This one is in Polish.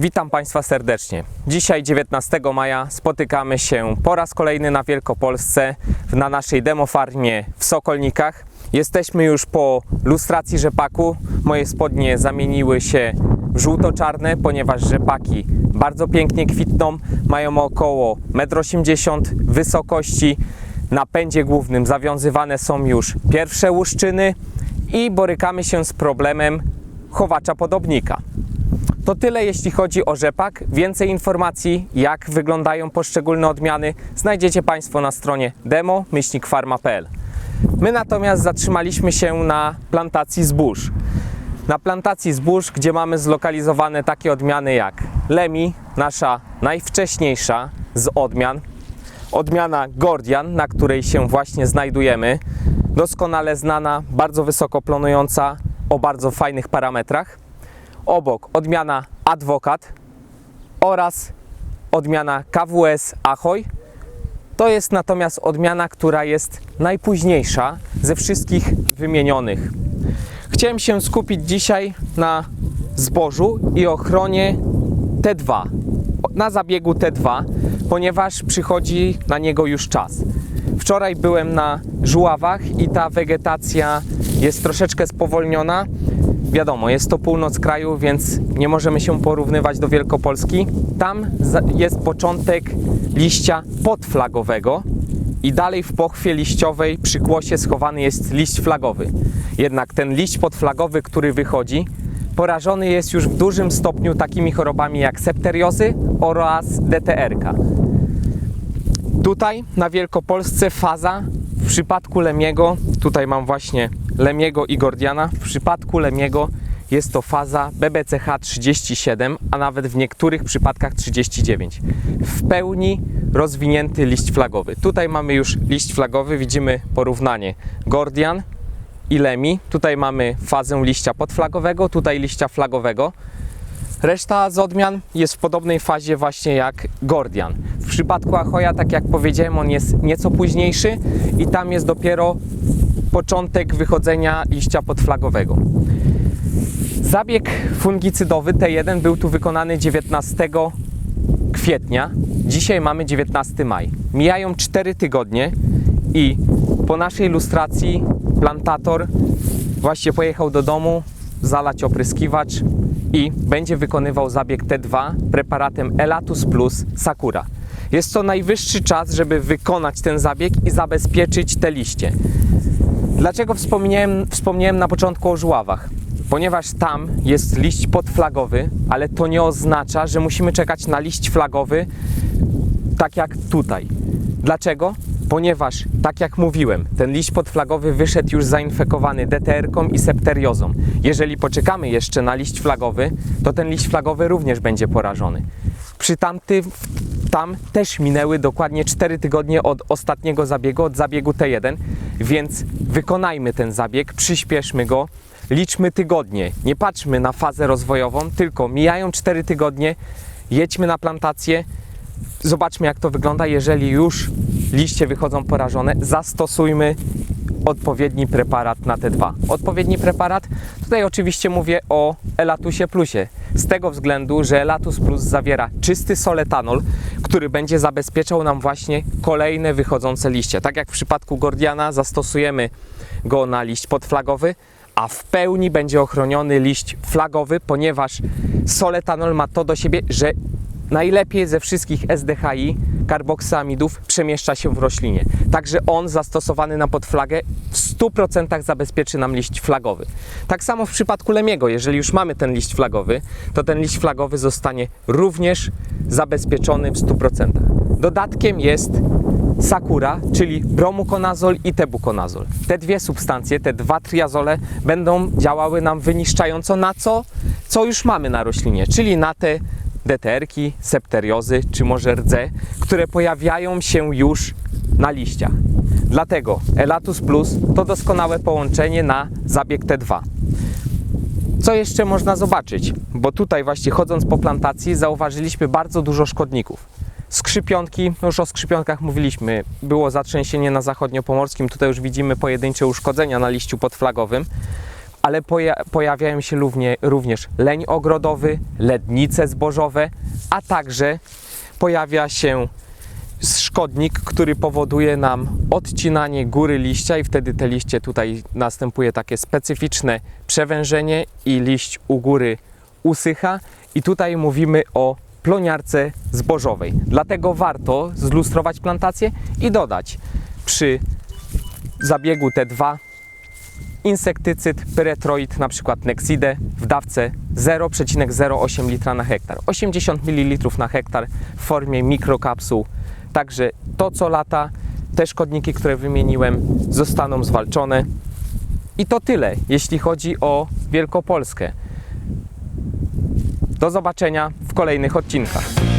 Witam Państwa serdecznie. Dzisiaj 19 maja spotykamy się po raz kolejny na Wielkopolsce na naszej demofarmie w Sokolnikach. Jesteśmy już po lustracji rzepaku. Moje spodnie zamieniły się w żółto-czarne, ponieważ rzepaki bardzo pięknie kwitną, mają około 1,80 m wysokości. Na pędzie głównym zawiązywane są już pierwsze łuszczyny i borykamy się z problemem chowacza podobnika. To tyle jeśli chodzi o rzepak. Więcej informacji, jak wyglądają poszczególne odmiany, znajdziecie Państwo na stronie demo-farma.pl. My natomiast zatrzymaliśmy się na plantacji zbóż. Na plantacji zbóż, gdzie mamy zlokalizowane takie odmiany jak Lemi, nasza najwcześniejsza z odmian, odmiana Gordian, na której się właśnie znajdujemy, doskonale znana, bardzo wysoko planująca, o bardzo fajnych parametrach. Obok odmiana Adwokat oraz odmiana KWS Ahoj. To jest natomiast odmiana, która jest najpóźniejsza ze wszystkich wymienionych. Chciałem się skupić dzisiaj na zbożu i ochronie T2, na zabiegu T2, ponieważ przychodzi na niego już czas. Wczoraj byłem na żuławach i ta wegetacja jest troszeczkę spowolniona. Wiadomo, jest to północ kraju, więc nie możemy się porównywać do Wielkopolski. Tam jest początek liścia podflagowego i dalej w pochwie liściowej przy kłosie schowany jest liść flagowy. Jednak ten liść podflagowy, który wychodzi, porażony jest już w dużym stopniu takimi chorobami jak septeriozy oraz DTR-ka. Tutaj na Wielkopolsce faza w przypadku Lemiego, tutaj mam właśnie Lemiego i Gordiana, w przypadku Lemiego jest to faza BBCH 37, a nawet w niektórych przypadkach 39. W pełni rozwinięty liść flagowy. Tutaj mamy już liść flagowy, widzimy porównanie Gordian i Lemi. Tutaj mamy fazę liścia podflagowego, tutaj liścia flagowego. Reszta z odmian jest w podobnej fazie właśnie jak Gordian. W przypadku Ahoya, tak jak powiedziałem, on jest nieco późniejszy i tam jest dopiero początek wychodzenia liścia podflagowego. Zabieg fungicydowy T1 był tu wykonany 19 kwietnia. Dzisiaj mamy 19 maj. Mijają 4 tygodnie i po naszej ilustracji plantator właśnie pojechał do domu zalać opryskiwacz i będzie wykonywał zabieg T2 preparatem Elatus Plus Sakura. Jest to najwyższy czas, żeby wykonać ten zabieg i zabezpieczyć te liście. Dlaczego wspomniałem, wspomniałem na początku o żuławach? Ponieważ tam jest liść podflagowy, ale to nie oznacza, że musimy czekać na liść flagowy tak jak tutaj. Dlaczego? Ponieważ, tak jak mówiłem, ten liść podflagowy wyszedł już zainfekowany DTR-ką i septeriozą. Jeżeli poczekamy jeszcze na liść flagowy, to ten liść flagowy również będzie porażony. Przy tamty, tam też minęły dokładnie 4 tygodnie od ostatniego zabiegu, od zabiegu T1, więc wykonajmy ten zabieg, przyspieszmy go, liczmy tygodnie, nie patrzmy na fazę rozwojową, tylko mijają 4 tygodnie, jedźmy na plantację, Zobaczmy, jak to wygląda. Jeżeli już liście wychodzą porażone, zastosujmy odpowiedni preparat na te dwa. Odpowiedni preparat, tutaj oczywiście mówię o Elatusie Plusie. Z tego względu, że Elatus Plus zawiera czysty soletanol, który będzie zabezpieczał nam właśnie kolejne wychodzące liście. Tak jak w przypadku Gordiana zastosujemy go na liść podflagowy, a w pełni będzie ochroniony liść flagowy, ponieważ soletanol ma to do siebie, że najlepiej ze wszystkich SDHI, karboksamidów, przemieszcza się w roślinie. Także on zastosowany na podflagę w 100% zabezpieczy nam liść flagowy. Tak samo w przypadku Lemiego, jeżeli już mamy ten liść flagowy, to ten liść flagowy zostanie również zabezpieczony w 100%. Dodatkiem jest Sakura, czyli bromukonazol i tebukonazol. Te dwie substancje, te dwa triazole będą działały nam wyniszczająco na co, co już mamy na roślinie, czyli na te deterki, septeriozy czy może rdze, które pojawiają się już na liściach. Dlatego Elatus Plus to doskonałe połączenie na zabieg T2. Co jeszcze można zobaczyć? Bo tutaj właśnie chodząc po plantacji zauważyliśmy bardzo dużo szkodników. Skrzypionki, no już o skrzypionkach mówiliśmy, było zatrzęsienie na zachodniopomorskim, tutaj już widzimy pojedyncze uszkodzenia na liściu podflagowym. Ale poja- pojawiają się równie, również leń ogrodowy, lednice zbożowe, a także pojawia się szkodnik, który powoduje nam odcinanie góry liścia i wtedy te liście tutaj następuje takie specyficzne przewężenie i liść u góry usycha i tutaj mówimy o ploniarce zbożowej. Dlatego warto zlustrować plantację i dodać przy zabiegu T2 insektycyd pyretroid, na przykład Nexidę w dawce 0,08 litra na hektar. 80 ml na hektar w formie mikrokapsuł. Także to co lata, te szkodniki, które wymieniłem, zostaną zwalczone. I to tyle, jeśli chodzi o Wielkopolskę. Do zobaczenia w kolejnych odcinkach.